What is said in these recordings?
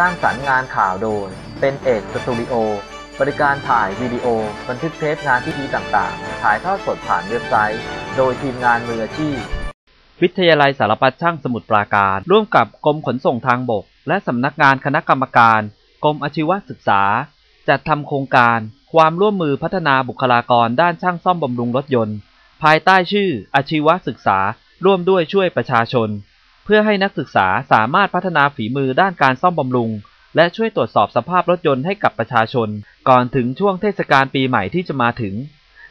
สร้างสรรค์งานข่าวโดย เป็นเอกสตูดิโอ บริการถ่ายวิดีโอ บันทึกเทปงานพิธีต่างๆ ถ่ายทอดสดผ่านเว็บไซต์ โดยทีมงานมืออาชีพ วิทยาลัยสารพัดช่างสมุทรปราการ ร่วมกับกรมขนส่งทางบก และสำนักงานคณะกรรมการ กรมอาชีวศึกษา จัดทำโครงการ ความร่วมมือพัฒนาบุคลากรด้านช่างซ่อมบำรุงรถยนต์ ภายใต้ชื่ออาชีวศึกษา ร่วมด้วยช่วยประชาชน เพื่อให้นักศึกษาสามารถพัฒนาฝีมือด้านการซ่อมบำรุง และช่วยตรวจสอบสภาพรถยนต์ให้กับประชาชน ก่อนถึงช่วงเทศกาลปีใหม่ที่จะมาถึง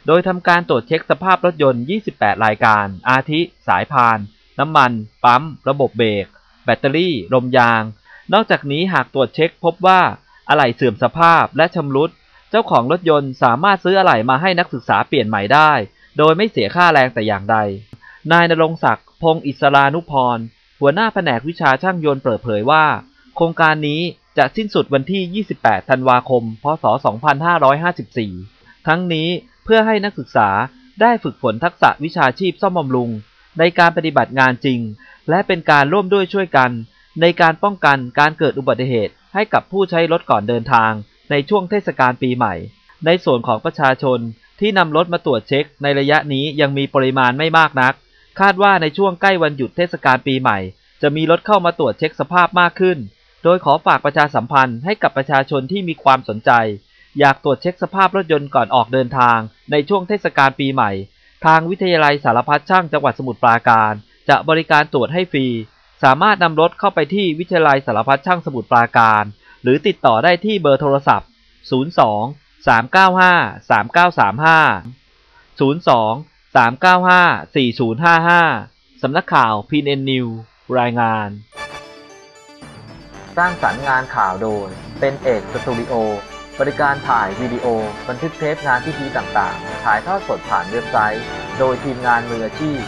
โดยทำการตรวจเช็คสภาพรถยนต์ 28 รายการ อาทิ สายพาน น้ำมัน ปั๊ม ระบบเบรก แบตเตอรี่ ลมยาง นอกจากนี้หากตรวจเช็คพบว่าอะไหล่เสื่อมสภาพและชำรุด เจ้าของรถยนต์สามารถซื้ออะไหล่มาให้นักศึกษาเปลี่ยนใหม่ได้ โดยไม่เสียค่าแรงแต่อย่างใด นายนรงศักดิ์ พงศ์อิสรานุพร หัวหน้าแผนกวิชาช่างยนต์เปิดเผยว่า โครงการนี้จะสิ้นสุดวันที่ 28 ธันวาคม พศ 2554 ทั้งนี้เพื่อให้นักศึกษาได้ฝึกฝนทักษะวิชาชีพซ่อมบำรุง ในการปฏิบัติงานจริง และเป็นการร่วมด้วยช่วยกัน ในการป้องกันการเกิดอุบัติเหตุ ให้กับผู้ใช้รถก่อนเดินทาง ในช่วงเทศกาลปีใหม่ ในส่วนของประชาชนที่นำรถมาตรวจเช็คในระยะนี้ยังมีปริมาณไม่มากนัก คาดว่าในช่วงใกล้วันหยุดเทศกาลปีใหม่ จะมีรถเข้ามาตรวจเช็คสภาพมากขึ้น โดยขอฝากประชาสัมพันธ์ให้กับประชาชนที่มีความสนใจ อยากตรวจเช็คสภาพรถยนต์ก่อนออกเดินทาง ในช่วงเทศกาลปีใหม่ ทางวิทยาลัยสารพัดช่างจังหวัดสมุทรปราการ จะบริการตรวจให้ฟรี สามารถนำรถเข้าไปที่วิทยาลัยสารพัดช่างสมุทรปราการ หรือติดต่อได้ที่เบอร์โทรศัพท์ 02 395 3935 02 395 4055 สำนักข่าว PNN News รายงาน สร้างสรรค์งานข่าวโดย เป็นเอกสตูดิโอ บริการถ่ายวิดีโอ บันทึกเทปงานพิธีต่างๆ ถ่ายทอดสดผ่านเว็บไซต์ โดยทีมงานมืออาชีพ